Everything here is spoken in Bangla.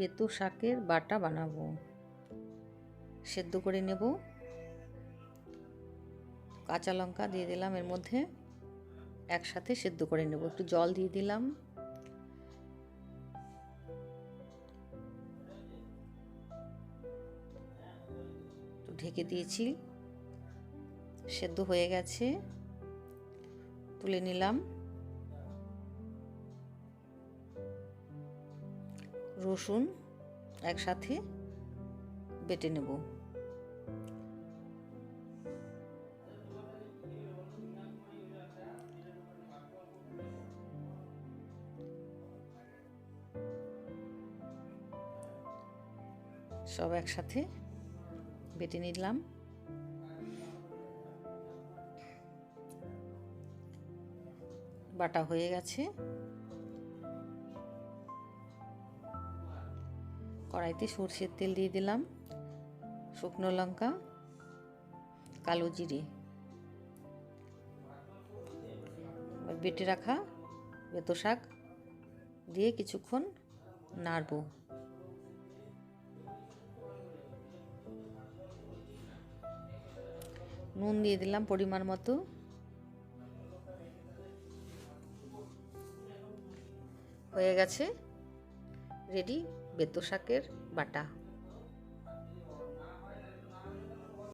পেতো শাকের বাটা বানাবো। সেদ্ধ করে নেব। কাঁচা লঙ্কা দিয়ে দিলাম, এর মধ্যে একসাথে সেদ্ধ করে নেব। একটু জল দিয়ে দিলাম। ঢেকে দিয়েছি। সেদ্ধ হয়ে গেছে। তুলে নিলাম। রসুন একসাথে বেটে নেব। সব একসাথে বেটে নিলাম। বাটা হয়ে গেছে। কড়াইতে সর্ষের তেল দিয়ে দিলাম, শুকনো লঙ্কা, কালো জিরে। বেটে রাখা বেতো শাক দিয়ে কিছুক্ষণ নাড়ব। নুন দিয়ে দিলাম পরিমাণ মতো। হয়ে গেছে রেডি বেতো শাকের বাটা।